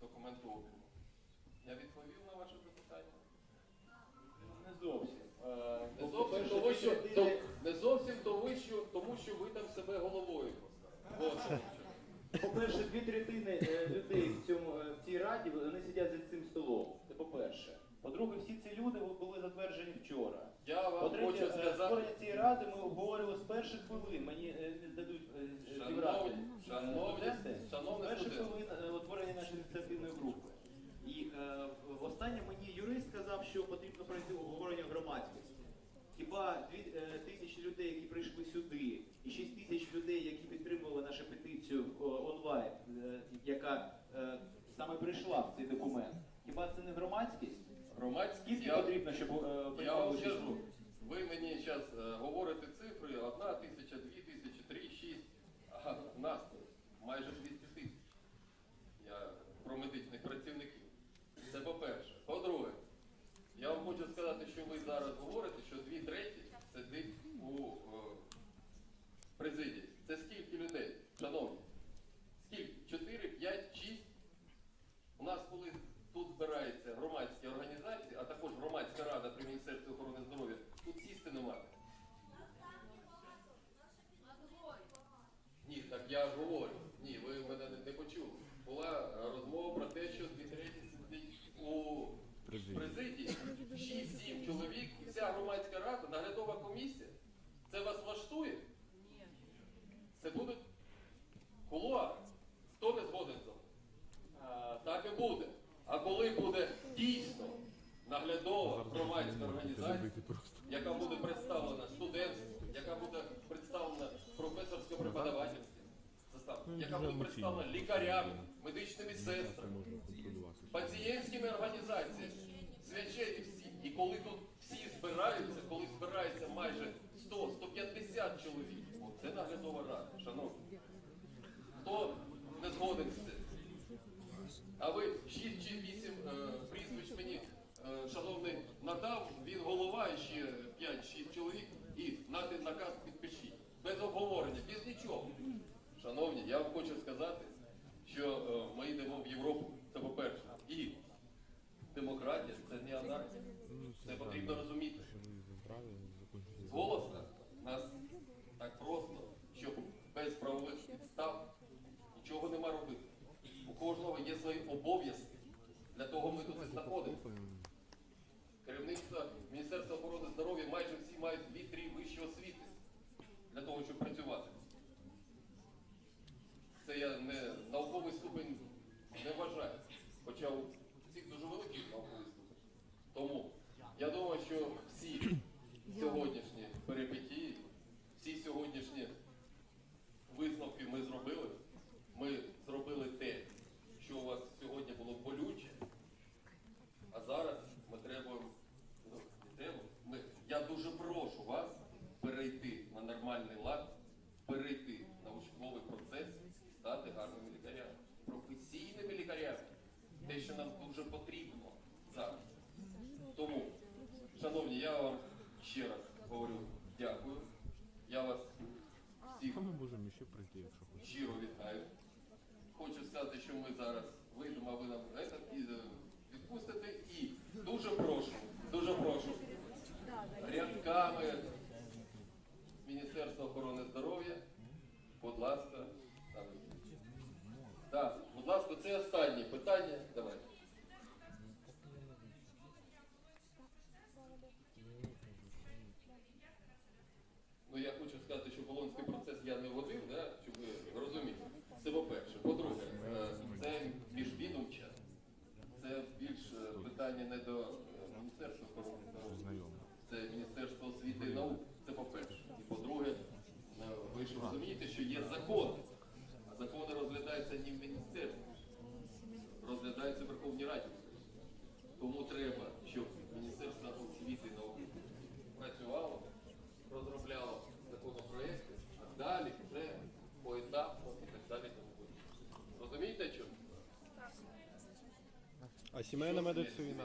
документообігу. Я відповів на ваше запитання. Не зовсім. Е, Не зовсім, тому що, то- не зовсім тому, що, тому що ви там себе головою поставили. От. По-перше, дві третини е, людей в, цьому, е, в цій раді вони сидять за цим столом. Це по-перше. По-друге, всі ці люди були затверджені вчора. Я вам По-третє, хочу е, сказати, створення цієї ради ми обговорювали з перших хвилин. Мені е, не дадуть е, зібрати. шановні, шановні, шановні перших хвилин е, утворення нашої ініціативної групи. І е, останнє мені юрист сказав, що потрібно пройти обговорення громадськості. Хіба дві е, тисячі людей, які прийшли сюди, і шість тисяч людей, які підтримували нашу петицію о, онлайн, е, яка е, саме прийшла в цей документ, хіба це не громадськість? громадськість, Скільки я, потрібно, щоб е, я приймали вам участь? скажу, ви мені зараз говорите цифри, одна тисяча, дві тисячі, три, шість, а в нас майже 200 тисяч. Я про медичних працівників. Це по-перше. По-друге, я вам хочу сказати, що ви зараз говорите, що дві треті сидить у е, президії. Це скільки людей, шановні? Скільки? 4, 5, 6? У нас коли тут збираються громадські організації, а також громадська рада при Міністерстві охорони здоров'я, тут сісти немає. Ні, так я ж говорю. Ні, ви мене не, не почули. Була е, розмова про те, що дві треті сидить у президії. 6-7 чоловік, і вся громадська рада, наглядова комісія. Це вас влаштує? Це будуть кулуари. Хто не згоден з Так і буде. А коли буде дійсно наглядова громадська організація, яка буде представлена студентством, яка буде представлена професорсько-преподавательським составом, яка буде представлена лікарями, медичними сестрами, пацієнтськими організаціями, священні всі. І коли тут всі збираються, коли збирається майже 100-150 чоловік, це наглядова рада, шановні. Хто не згоден з цим? А ви 6 чи 8 е, прізвищ мені, е, шановний, надав, він голова і ще 5-6 чоловік, нати наказ підпишіть. Без обговорення, без нічого. Шановні, я вам хочу сказати, що е, ми йдемо в Європу, це по-перше. І демократія це не анархія. Це потрібно розуміти. З голоса нас так просто, щоб без правових підстав нічого нема робити. У кожного є свої обов'язки. Для того ми тут знаходимося. Керівництво Міністерства охорони здоров'я майже всі мають 2-3 вищі освіти щоб працювати. Це я не науковий ступень не вважаю. Хоча у всіх дуже великий науковий ступень. Тому я думаю, що всі сьогоднішні перипетії, всі сьогоднішні висновки ми зробили. Ми зробили те, що у вас сьогодні було болюче, а зараз ми требуємо, ну, не требуємо, ми, я дуже прошу вас перейти на нормальний лад, перейти на учбовий процес і стати гарними лікарями, професійними лікарями. Те, що нам дуже потрібно зараз. Тому, шановні, я вам ще раз говорю дякую. Я вас всіх Ми можемо якщо хочете. щиро вітаю. Хочу сказати, що ми зараз вийдемо, а ви нам е, відпустите. І дуже прошу, дуже прошу рядками Міністерства охорони здоров'я, будь ласка, там. Так, будь ласка, це останнє питання. Давайте. Ну я хочу сказати, що болонський процес я не водив, да, щоб ви розуміли. Це по-перше. По-друге, е, це міжвідомча, це більш е, питання не до е, Міністерства охорони здоров'я. Знайомо. Це Міністерство освіти і науки. Це по-перше. І по-друге, е, ви ж розумієте, що є закони. А закони розглядаються не в міністерстві, розглядаються в Верховній Раді. Тому треба, щоб Міністерство освіти і науки працювало, розробляло законопроекти, а далі вже поетапно і так далі. тому подібне. Розумієте, що? А сімейна медицина?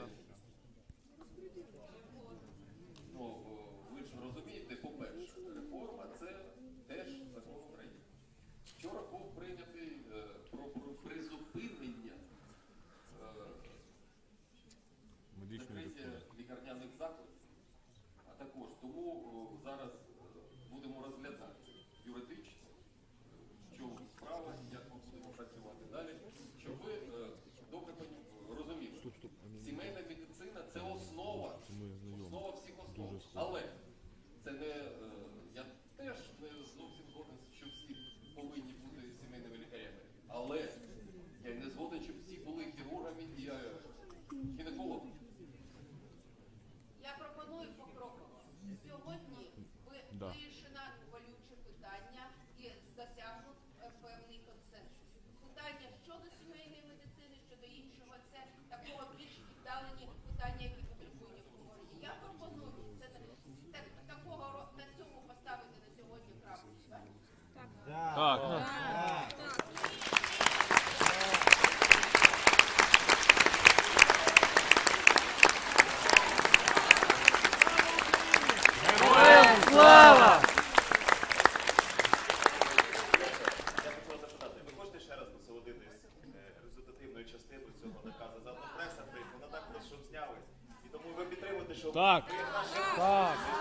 віддалені питання, які потребують обговорення. Я пропоную це так, такого на цьому поставити на сьогодні крапку. Так. так. Так. Так.